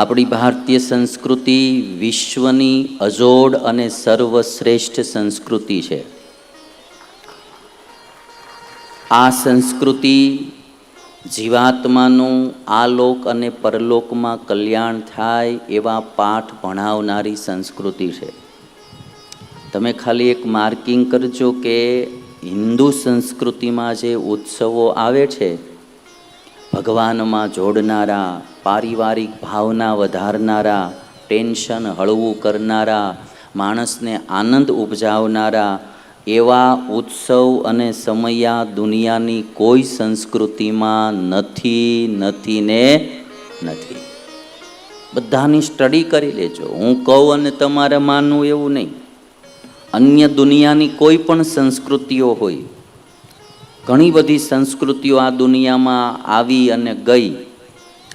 આપણી ભારતીય સંસ્કૃતિ વિશ્વની અજોડ અને સર્વશ્રેષ્ઠ સંસ્કૃતિ છે. આ સંસ્કૃતિ જીવાત્માનું આ લોક અને પરલોકમાં કલ્યાણ થાય એવા પાઠ ભણાવનારી સંસ્કૃતિ છે. તમે ખાલી એક માર્કિંગ કરજો કે હિન્દુ સંસ્કૃતિમાં જે ઉત્સવો આવે છે ભગવાનમાં જોડનારા, પારિવારિક ભાવના વધારનારા, ટેન્શન હળવું કરનારા, માણસને આનંદ ઉપજાવનારા, એવા ઉત્સવ અને સમયા દુનિયાની કોઈ સંસ્કૃતિમાં નથી નથી ને નથી. બધાની સ્ટડી કરી લેજો. હું કહું અને તમારે માનવું એવું નહીં. અન્ય દુનિયાની કોઈ પણ સંસ્કૃતિઓ હોય ઘણી બધી સંસ્કૃતિઓ આ દુનિયામાં આવી અને ગઈ.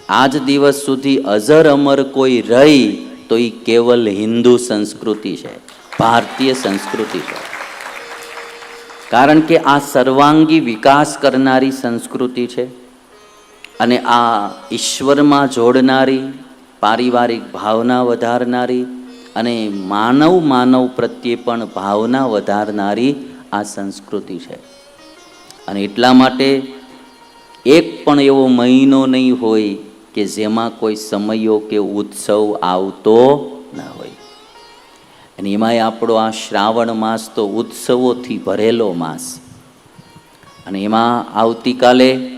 આજ દિવસ સુધી અજર અમર કોઈ રહી તો એ કેવલ હિન્દુ સંસ્કૃતિ છે, ભારતીય સંસ્કૃતિ છે. કારણ કે આ સર્વાંગી વિકાસ કરનારી સંસ્કૃતિ છે અને આ ઈશ્વરમાં જોડનારી, પારિવારિક ભાવના વધારનારી અને માનવ માનવ પ્રત્યે પણ ભાવના વધારનારી આ સંસ્કૃતિ છે. અને એટલા માટે એક પણ એવો મહિનો નહીં હોય કે જેમાં કોઈ સમયો કે ઉત્સવ આવતો ના હોય. અને એમાંય આપણો આ શ્રાવણ માસ તો ઉત્સવોથી ભરેલો માસ. અને એમાં આવતીકાલે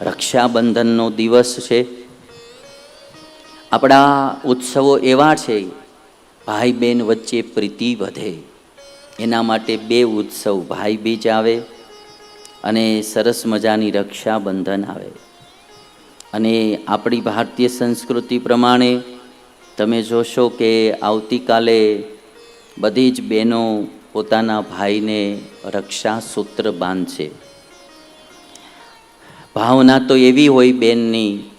રક્ષાબંધનનો દિવસ છે. આપણા ઉત્સવો એવા છે ભાઈ બહેન વચ્ચે પ્રીતિ વધે. એના માટે બે ઉત્સવ ભાઈ બીજ આવે અને સરસ મજાની રક્ષાબંધન આવે. અને આપણી ભારતીય સંસ્કૃતિ પ્રમાણે તમે જોશો કે આવતીકાલે બધી જ બહેનો પોતાના ભાઈને રક્ષા સૂત્ર બાંધશે. ભાવના તો એવી હોય બેનની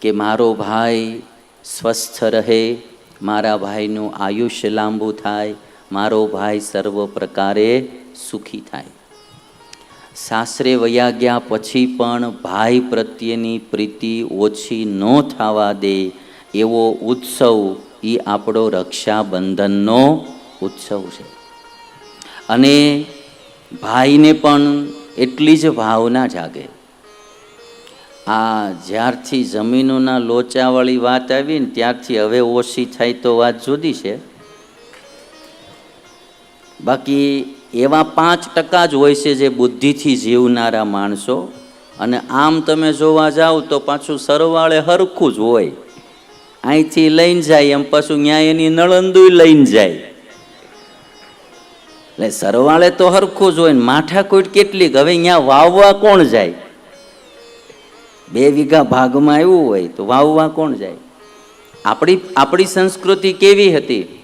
કે મારો ભાઈ સ્વસ્થ રહે, મારા ભાઈનું આયુષ્ય લાંબુ થાય, મારો ભાઈ સર્વ પ્રકારે સુખી થાય. સાસરે વયા ગયા પછી પણ ભાઈ પ્રત્યેની પ્રીતિ ઓછી ન થવા દે એવો ઉત્સવ એ આપણો રક્ષાબંધનનો ઉત્સવ છે. અને ભાઈને પણ એટલી જ ભાવના જાગે. આ જ્યારથી જમીનોના લોચાવાળી વાત આવી ને ત્યારથી હવે ઓછી થાય તો વાત જુદી છે. બાકી એવા પાંચ ટકા જ હોય છે જે બુદ્ધિથી જીવનારા માણસો. અને આમ તમે જોવા જાઓ તો પાછું સરવાળે હરખું જ હોય. અહીંથી લઈને જાય, એમ પાછું ન્યાય એની નળંદુય લઈને જાય. એટલે સરવાળે તો હરખું જ હોય ને માઠાકૂટ કેટલીક? હવે અહીંયા વાવવા કોણ જાય? બે વીઘા ભાગમાં આવ્યું હોય તો વાવવા કોણ જાય? આપણી આપણી સંસ્કૃતિ કેવી હતી?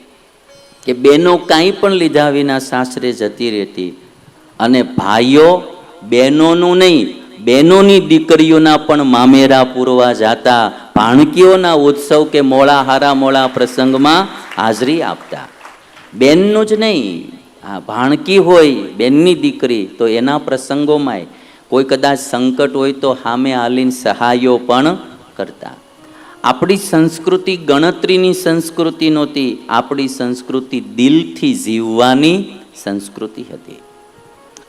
કે બેનો કાંઈ પણ લીધા વિના સાસરે જતી રહેતી. અને ભાઈઓ, બહેનોનું નહીં, બહેનોની દીકરીઓના પણ મામેરા પૂરવા જાતા, ભાણકીઓના ઉત્સવ કે મોળા હારા મોળા પ્રસંગમાં હાજરી આપતા. બેનનું જ નહીં હા ભાણકી હોય બેનની દીકરી, તો એના પ્રસંગોમાંય કોઈ કદાચ સંકટ હોય તો સામે હાલીને સહાયો પણ કરતા. આપણી સંસ્કૃતિ ગણતરીની સંસ્કૃતિ નહોતી. આપણી સંસ્કૃતિ દિલથી જીવવાની સંસ્કૃતિ હતી.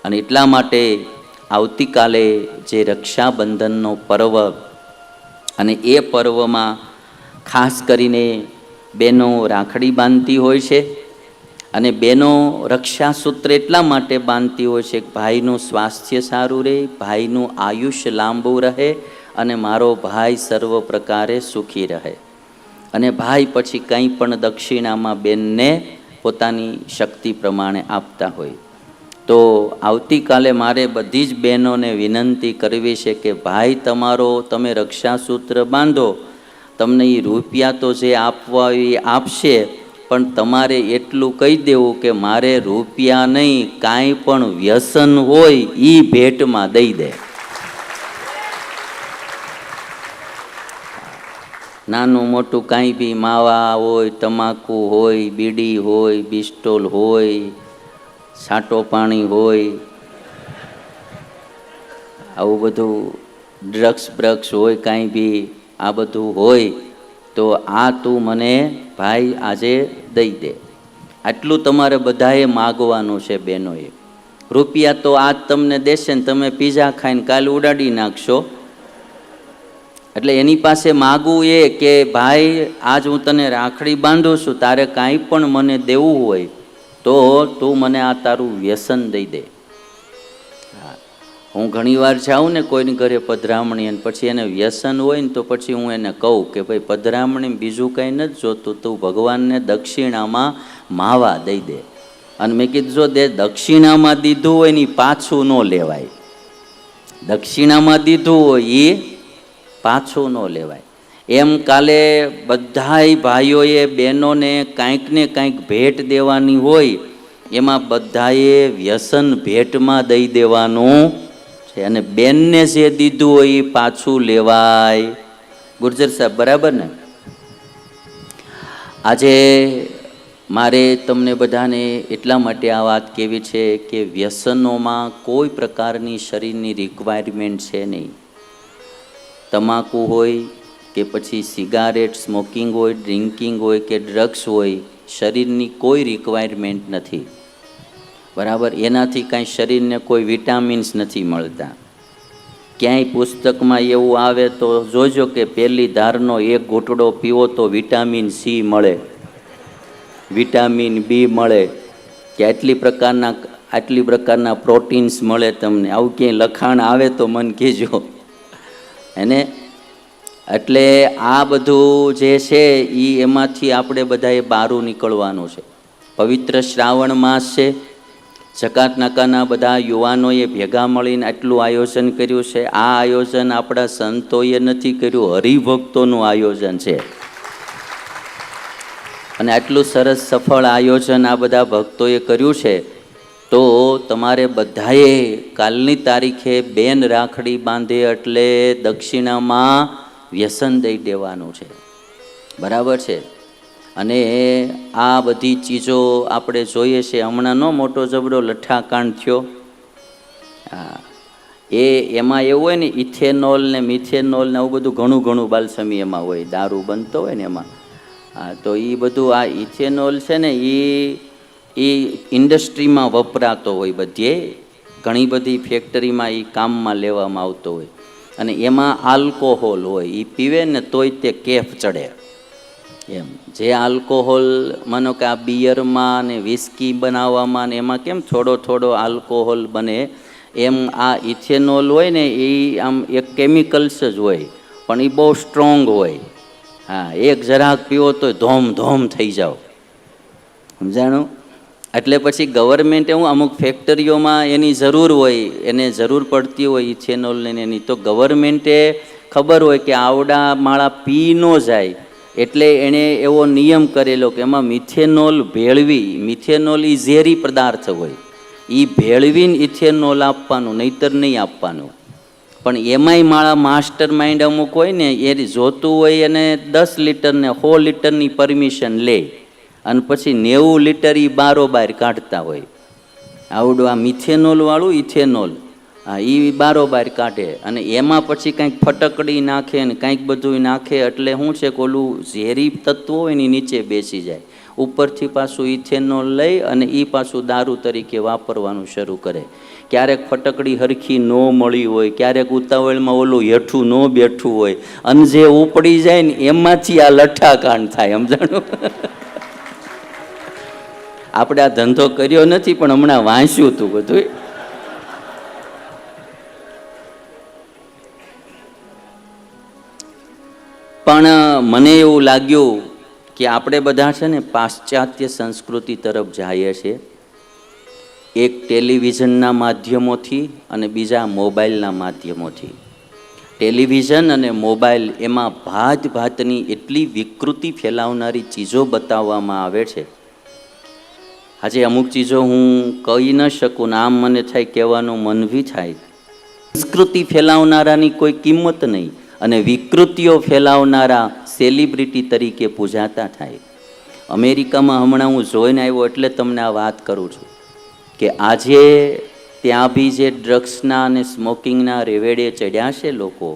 અને એટલા માટે આવતીકાલે જે રક્ષાબંધનનો પર્વ અને એ પર્વમાં ખાસ કરીને બહેનો રાખડી બાંધતી હોય છે અને બહેનો રક્ષાસૂત્ર એટલા માટે બાંધતી હોય છે કે ભાઈનું સ્વાસ્થ્ય સારું રહે, ભાઈનું આયુષ્ય લાંબુ રહે અને મારો ભાઈ સર્વ પ્રકારે સુખી રહે. અને ભાઈ પછી કંઈ પણ દક્ષિણામાં બેનને પોતાની શક્તિ પ્રમાણે આપતા હોય. તો આવતીકાલે મારે બધી જ બહેનોને વિનંતી કરવી છે કે, ભાઈ તમારો તમે રક્ષાસૂત્ર બાંધો. તમને એ રૂપિયા તો જે આપવા એ આપશે, પણ તમારે એટલું કહી દેવું કે મારે રૂપિયા નહીં, કાંઈ પણ વ્યસન હોય એ ભેટમાં દઈ દે. નાનું મોટું કાંઈ બી માવા હોય, તમાકુ હોય, બીડી હોય બિસ્ટોલ હોય, છાંટો પાણી હોય, આવું બધું ડ્રગ્સ બ્રગ્સ હોય, કાંઈ બી આ બધું હોય, તો આ તું મને ભાઈ આજે દઈ દે. આટલું તમારે બધાએ માગવાનું છે બહેનોએ. રૂપિયા તો આજ તમને દેશે ને તમે પીઝા ખાઈને કાલ ઉડાડી નાખશો. એટલે એની પાસે માગવું એ કે, ભાઈ, આજ હું તને રાખડી બાંધું છું, તારે કાંઈ પણ મને દેવું હોય, તો તું મને આ તારું વ્યસન દઈ દે. હા. ઘણીવાર જાઉં ને કોઈની ઘરે પધરામણી અને પછી એને વ્યસન હોય ને તો પછી હું એને કહું કે, ભાઈ, પધરામણી બીજું કંઈ નથી જોતું, તું ભગવાનને દક્ષિણામાં માવા દઈ દે. અને મેં કીધું, જો દે દક્ષિણામાં દીધું હોય ને પાછું ન લેવાય. દક્ષિણામાં દીધું હોય એ પાછું ન લેવાય. એમ કાલે બધાય ભાઈઓએ બહેનોને કાંઈક ને કાંઈક ભેટ દેવાની હોય, એમાં બધાએ વ્યસન ભેટમાં દઈ દેવાનું છે અને બેનને જે દીધું હોય એ પાછું લેવાય. ગુર્જર સાહેબ, બરાબર ને? આજે મારે તમને બધાને એટલા માટે આ વાત કહેવી છે કે વ્યસનોમાં કોઈ પ્રકારની શરીરની રિક્વાયરમેન્ટ છે નહીં. તમાકુ હોય કે પછી સિગારેટ સ્મોકિંગ હોય ડ્રિંકિંગ હોય કે ડ્રગ્સ હોય, શરીરની કોઈ રિક્વાયરમેન્ટ નથી. બરાબર? એનાથી કાંઈ શરીરને કોઈ વિટામિન્સ નથી મળતા. ક્યાંય પુસ્તકમાં એવું આવે તો જોજો કે પહેલી ધારનો એક ઘૂંટડો પીવો તો વિટામિન સી મળે. વિટામિન બી મળે. કે આટલી પ્રકારના આટલી પ્રકારના પ્રોટીન્સ મળે તમને. આવું ક્યાંય લખાણ આવે તો મને કહેજો. એને? એટલે આ બધું જે છે એ એમાંથી આપણે બધાએ બહારું નીકળવાનું છે. પવિત્ર શ્રાવણ માસ છે. જકાત નાકાના બધા યુવાનોએ ભેગા મળીને આટલું આયોજન કર્યું છે. આ આયોજન આપણા સંતોએ નથી કર્યું, હરિભક્તોનું આયોજન છે. અને આટલું સરસ સફળ આયોજન આ બધા ભક્તોએ કર્યું છે. તો તમારે બધાએ કાલની તારીખે બેન રાખડી બાંધે એટલે દક્ષિણામાં વ્યસન દઈ દેવાનું છે. બરાબર છે? અને આ બધી ચીજો આપણે જોઈએ છે. હમણાંનો મોટો જબરો લઠ્ઠાકાંડ થયો. હા. એ એમાં એવું હોય ને, ઇથેનોલ ને મિથેનોલ ને આવું બધું ઘણું ઘણું બાલસમી એમાં હોય. દારૂ બનતો હોય ને એમાં. હા, તો એ બધું આ ઇથેનોલ છે ને એ એ ઇન્ડસ્ટ્રીમાં વપરાતો હોય બધે, ઘણી બધી ફેક્ટરીમાં એ કામમાં લેવામાં આવતો હોય. અને એમાં આલ્કોહોલ હોય એ પીવે ને તોય તે કેફ ચડે. એમ. જે આલ્કોહોલ માનો કે આ બિયરમાં ને વિસ્કી બનાવવામાં ને એમાં કેમ થોડો થોડો આલ્કોહોલ બને, એમ આ ઇથેનોલ હોય ને એ આમ એક કેમિકલ્સ જ હોય, પણ એ બહુ સ્ટ્રોંગ હોય. હા, એક જરાક પીવો તો ધોમ ધોમ થઈ જાઓ સમજાણું? એટલે પછી ગવર્મેન્ટે હું અમુક ફેક્ટરીઓમાં એની જરૂર હોય, એને જરૂર પડતી હોય ને એની તો ગવર્મેન્ટે ખબર હોય કે આવડા માળા પી ન જાય, એટલે એણે એવો નિયમ કરેલો કે એમાં મિથેનોલ ભેળવી, મિથેનોલ એ ઝેરી પદાર્થ હોય એ ભેળવીને ઇથેનોલ આપવાનું, નહીતર નહીં આપવાનું. પણ એમાંય મારા માસ્ટર માઇન્ડ અમુક હોય ને, એ જોતું હોય એને દસ લીટરને, સો લીટરની પરમિશન લે. અને પછી નેવું લીટર એ બારોબાર કાઢતા હોય. આવડું આ મિથેનોલવાળું ઇથેનોલ. હા એ બારોબાર કાઢે. અને એમાં પછી કંઈક ફટકડી નાખે ને કંઈક બધું નાખે એટલે શું છે કે ઓલું ઝેરી તત્વો એની નીચે બેસી જાય. ઉપરથી પાછું ઇથેનોલ લઈ અને એ પાછું દારૂ તરીકે વાપરવાનું શરૂ કરે. ક્યારેક ફટકડી હરખી ન મળી હોય, ક્યારેક ઉતાવળમાં ઓલું હેઠું ન બેઠું હોય. અને જે ઉપડી જાય ને એમાંથી આ લઠ્ઠાકાંડ થાય, સમજાણું? આપણે આ ધંધો કર્યો નથી, પણ હમણાં વાંચ્યું હતું બધું પણ મને એવું લાગ્યું કે આપણે બધા છે ને પાશ્ચાત્ય સંસ્કૃતિ તરફ જઈએ છીએ. એક ટેલિવિઝનના માધ્યમોથી અને બીજા મોબાઈલના માધ્યમોથી. ટેલિવિઝન અને મોબાઈલ એમાં ભાત ભાતની એટલી વિકૃતિ ફેલાવનારી ચીજો બતાવવામાં આવે છે. આજે અમુક ચીજો હું કહી ન શકું આમ મને થાય કહેવાનું મન બી થાય. સંસ્કૃતિ ફેલાવનારાની કોઈ કિંમત નહીં અને વિકૃતિઓ ફેલાવનારા સેલિબ્રિટી તરીકે પૂજાતા થાય. અમેરિકામાં હમણાં હું જોઈને આવ્યો એટલે તમને આ વાત કરું છું કે આજે ત્યાં બી જે ડ્રગ્સના અને સ્મોકિંગના રેવેડે ચડ્યા છે લોકો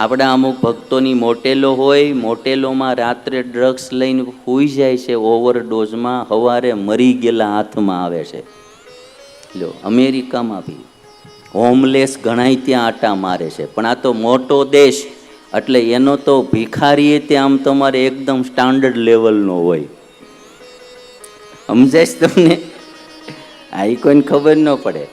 આપણા અમુક ભક્તોની મોટેલો હોય, મોટેલોમાં રાત્રે ડ્રગ્સ લઈને હોઈ જાય છે ઓવરડોઝમાં સવારે મરી ગયેલા હાથમાં આવે છે. લો, અમેરિકામાં બી હોમલેસ ઘણાય ત્યાં આટા મારે છે, પણ આ તો મોટો દેશ, એટલે એનો તો ભિખારીએ ત્યાં આમ તમારે એકદમ સ્ટાન્ડર્ડ લેવલનો હોય. સમજાય તમને? આ કોઈને ખબર ન પડે.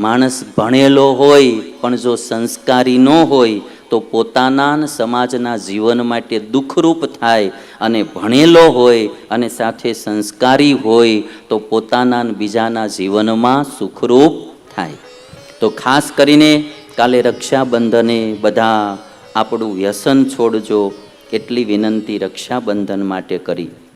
માણસ ભણેલો હોય, પણ જો સંસ્કારી ન હોય તો પોતાના સમાજના જીવન માટે દુઃખરૂપ થાય અને ભણેલો હોય અને સાથે સંસ્કારી હોય તો પોતાના બીજાના જીવનમાં સુખરૂપ થાય. તો ખાસ કરીને કાલે રક્ષાબંધને બધા આપણું વ્યસન છોડજો. એટલી વિનંતી રક્ષાબંધન માટે કરી.